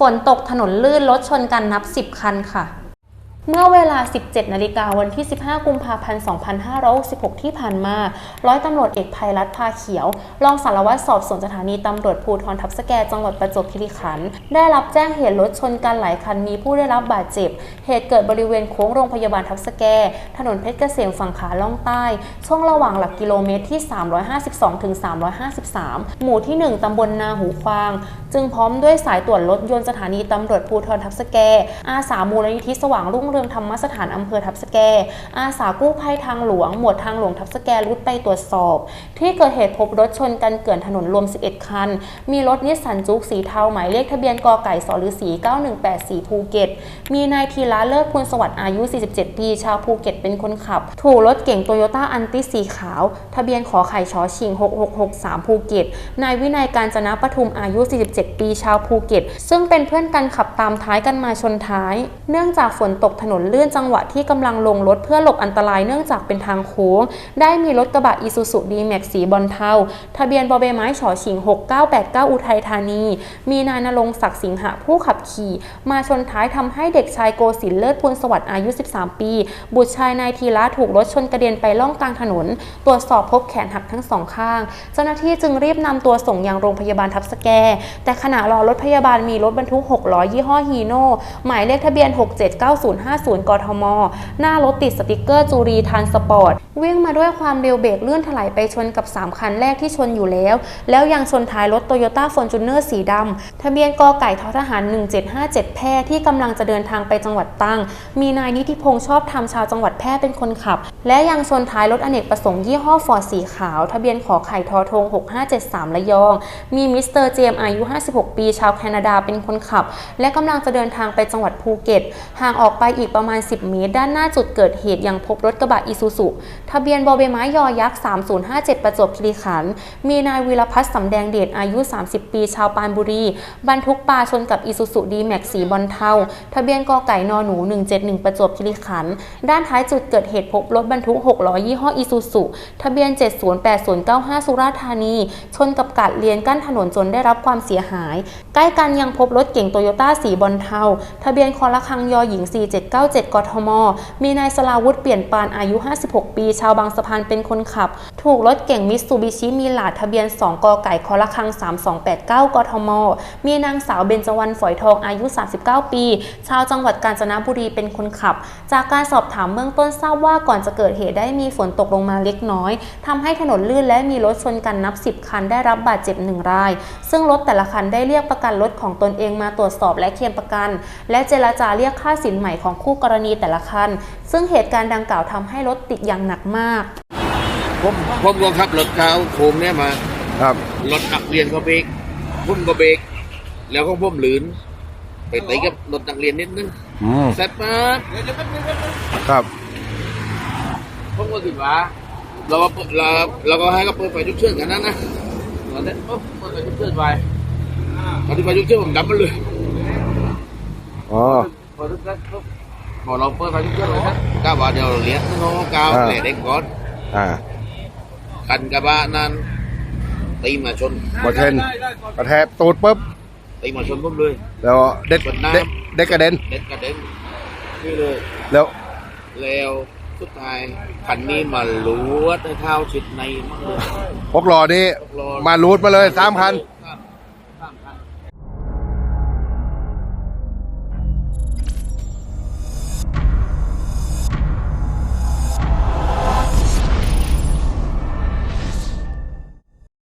ฝนตกถนนลื่นรถชนกันนับ 10 คันค่ะ เมื่อเวลา 17 นาฬิกาวันที่ 15 กุมภาพันธ์ 2566 ที่ผ่านมา ร้อยตำรวจเอกภัยรัตน์พาเขียว รองสารวัตรสอบสวนสถานีตำรวจภูธรทับสแกจังหวัดประจวบคีรีขันธ์ ได้รับแจ้งเหตุรถชนกันหลายคัน มีผู้ได้รับบาดเจ็บ เหตุเกิดบริเวณโค้งโรงพยาบาลทับสแก ถนนเพชรเกษมฝั่งขาล่องใต้ ช่วงระหว่างหลักกิโลเมตรที่ 352 ถึง 353 หมู่ที่ 1 ตำบลนาหูควาง จึงพร้อมด้วยสายตรวจรถยนต์สถานีตำรวจภูธรทับสแก อาสามูลนิธิสว่างรุ่งเรืองธรรมสถานอำเภอทับสแก อาสากู้ภัยทางหลวง หมวดทางหลวงทับสแกรุดไปตรวจสอบ ที่เกิดเหตุพบรถชนกันเกลื่อนถนนรวม 11 คัน มีรถนิสสันจุกสีเทาหมายเลขทะเบียนกไก่สฤษี9184 ภูเก็ต มีนายธีระเลิศพูลสวัสดิ์อายุ 47 ปี ชาวภูเก็ตเป็นคนขับ ถูกรถเก่งโตโยต้าอันติสีขาว ทะเบียนขอไข่ชอชิง 6663 ภูเก็ต นายวินัยการจนะปทุมอายุ 47 ปี ชาวภูเก็ต ซึ่งเป็นเพื่อนกันขับตามท้ายกันมาชนท้าย เนื่องจากฝนตกถนนเลื่อนจังหวะที่กำลังลงรถเพื่อหลบอันตรายเนื่องจากเป็นทางโค้ง ได้มีรถกระบะอีซูซูดีแม็กสีบอลเทาทะเบียนบอใบไม้ฉอชิง 6989 อุทัยธานี มีนายนรงศักดิ์สิงหะผู้ขับขี่ มาชนท้ายทำให้เด็กชายโกศินเลิศพูลสวัสดิ์อายุ 13 ปี บุตรชายนายธีระถูกรถชนกระเด็นไปล่องกลางถนน ตรวจสอบพบแขนหักทั้งสองข้าง เจ้าหน้าที่จึงรีบนำตัวส่งยังโรงพยาบาลทับสแก แต่ขณะรอรถพยาบาลมีรถบรรทุก6ล้อยี่ห้อฮีโน่หมายเลขทะเบียน50 กทม หน้ารถติดสติกเกอร์จูรีทานสปอร์ต วิ่งมาด้วยความเร็วเบรกเลื่อนถลายไปชนกับ 3 คันแรกที่ชนอยู่แล้ว แล้วยังชนท้ายรถโตโยต้าฟอร์จูเนอร์สีดำ ทะเบียนกไก่ททหาร 1757 แพร่ที่กำลังจะเดินทางไปจังหวัดตรังมีนายนิติพงษ์ชอบธรรมชาวจังหวัดแพร่เป็นคนขับ และยังชนท้ายรถอเนกประสงค์ยี่ห้อฟอร์ดสีขาว ทะเบียนขอไข่ทอทง 6573 ระยอง มีมิสเตอร์เจมอายุ 56 ปี ชาวแคนาดาเป็นคนขับ และกำลังจะเดินทางไปจังหวัดภูเก็ต ห่างออกไปอีกอีกประมาณ 10 เมตร ด้านหน้าจุดเกิดเหตุยังพบรถกระบะอีซูซุทะเบียนบอใบไม้ยอยักษ์ 3057 ประจวบคีรีขันธ์มีนายวีรพัฒน์สำแดงเดชอายุ 30 ปี ชาวปานบุรี บรรทุกปลาชนกับอีซูซุดีแม็กสีบอลเทาทะเบียนกไก่นหนู 171 ประจวบคีรีขันธ์ด้านท้ายจุดเกิดเหตุพบรถบรรทุก6ล้อยี่ห้ออีซูซุทะเบียน 708095 สุราษฎร์ธานี ชนกับกาดเลียนกั้นถนนจนได้รับความเสียหาย ใกล้กันยังพบรถเก๋งโตโยต้าสีบอลเทาทะเบียนคอละคังยอหญิง797 กทม มีนายสลาวุธเปลี่ยนปานอายุ 56 ปี ชาวบางสะพานเป็นคนขับ ถูกรถเก่งมิตซูบิชิมีหลาดทะเบียน 2 กไก่คอละคัง 3289 กทม มีนางสาวเบญจวรรณฝอยทองอายุ 39 ปี ชาวจังหวัดกาญจนบุรีเป็นคนขับ จากการสอบถามเบื้องต้นทราบว่าก่อนจะเกิดเหตุได้มีฝนตกลงมาเล็กน้อยทำให้ถนนลื่นและมีรถชนกันนับ 10 คันได้รับบาดเจ็บหนึ่งราย ซึ่งรถแต่ละคันได้เรียกประกันรถของตนเองมาตรวจสอบและเคลมประกัน และเจรจาเรียกค่าสินใหม่ของคู่กรณีแต่ละคัน ซึ่งเหตุการณ์ดังกล่าวทำให้รถติดอย่างหนักมาก ผมผมก็ขับรถเขาโค้งเนี่ยมา ครับ รถนักเรียนเขาเบรกผมก็เบรกแล้วก็ผมหลืนไปตีกับรถนักเรียนนิดนึงอืมเสร็จปั๊บครับผมก็คิดว่าเราก็เปิดเราเราก็ให้เขาเปิดไฟฉุกเฉินกันนั้นนะตอนนั้นปุ๊บเปิดไฟฉุกเฉินไปพอที่ไฟฉุกเฉินผมดับมันเลยอ๋อพอทุกท่านปุ๊ บพอเราเปิดไฟฉุกเฉินเลยนะก้าวว่าเดี๋ยวเลี้ยงน้องก้าวอ่าแหล่เด็กก่อนอ่ากันกระบะนั้นตีมาชนบอเทนกระแทกตูดปุ๊บตีมาชนผมเลยแล้วเด็กกดน้ำเด็กเด็กกระเด็นเด็ดกระเด็นนี่เลยแล้วแล้วสุดท้ายคันนี้มาลวดให้เท้าชิดในมากเลยพกหล่อนี่รอมารูดมาเลยสามคัน